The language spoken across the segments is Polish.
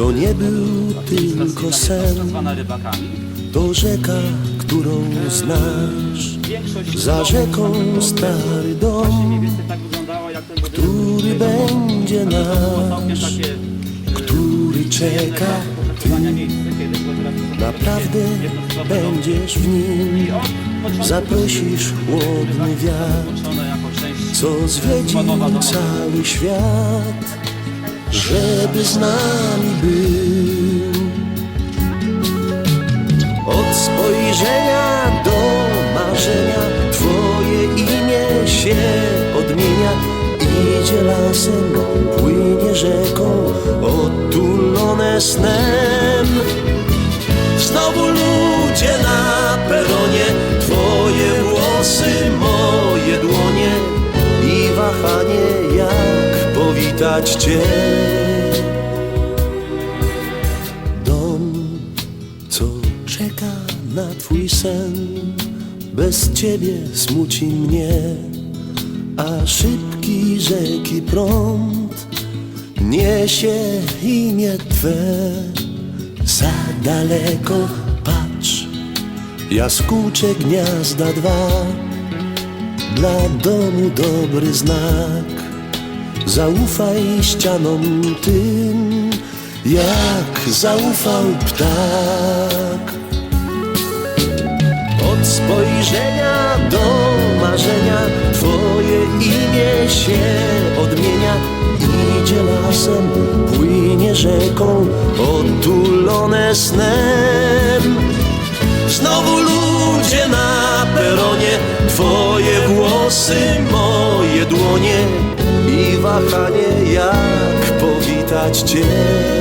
To nie był tylko sen, to rzeka, którą znasz. Za rzeką stary dom, który będzie nasz, który czeka. potrafisz Naprawdę będziesz w nim, zaprosisz chłodny wiatr, co zwiedzi cały świat, żeby z nami był. Od spojrzenia do marzenia Twoje imię się odmienia Idzie lasem, płynie rzeką Otulone snem Znowu jak powitać Cię Dom co czeka na twój sen. Bez ciebie smuci mnie, a szybki rzeki prąd niesie imię twe. Za daleko patrz, jaskółcze gniazda dwa, dla domu dobry znak. Zaufaj ścianom tym, jak zaufał ptak. Od spojrzenia do marzenia Twoje imię się odmienia. Idzie lasem, płynie rzeką Otulone snem. Znowu ludzie na peronie Twoje włosy, moje dłonie wahanie jak powitać Cię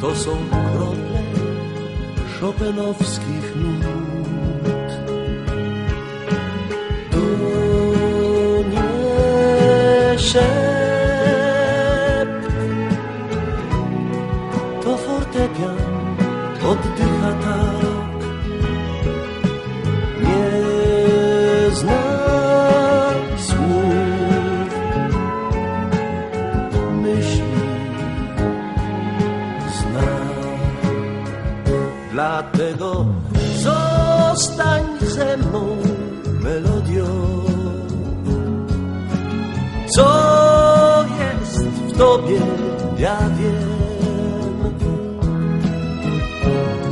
to są krople szopenowskich nut. To nie szept, Dlatego zostań ze mną melodią. Co jest w tobie, ja wiem.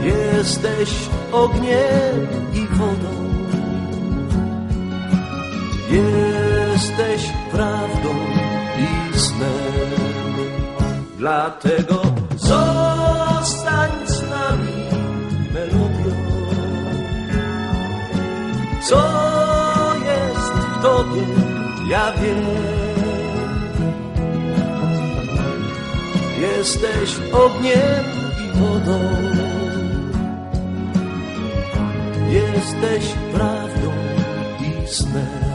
Jesteś ogniem i wodą. Jesteś prawdą i snem. Dlatego zostań tobie, ja wiem. Jesteś ogniem i wodą. Jesteś prawdą i snem.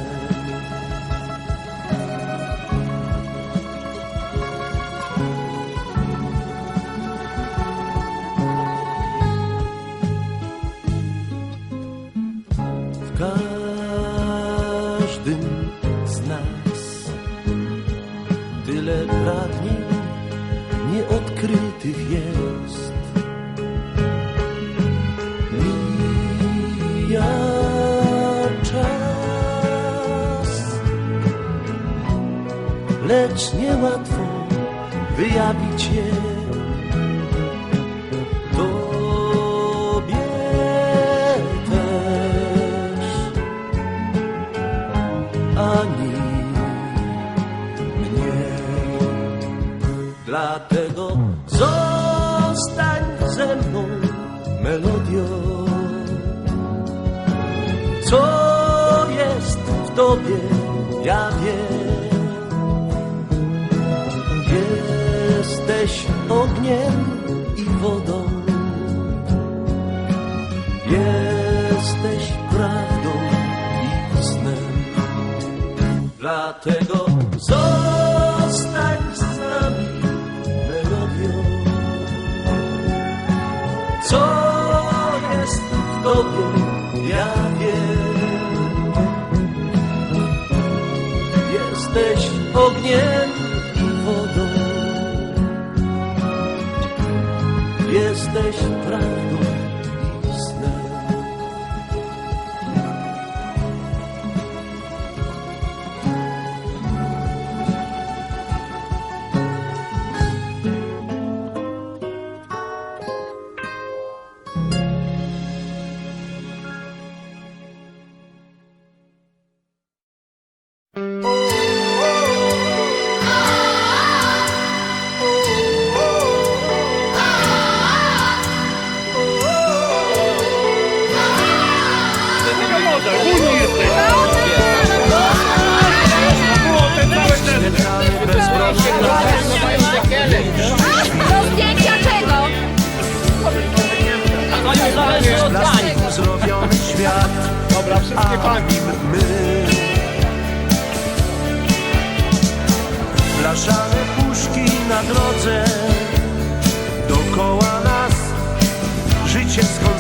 Nieodkrytych jest. Mija czas, lecz niełatwo wyjawić je. Ze mną melodią. co jest w tobie, ja wiem. Jesteś ogniem i wodą. Jesteś prawdą i snem. Dlatego zostań Jesteś wszystkie panki. my. Blaszane puszki na drodze, dokoła nas życie konserwy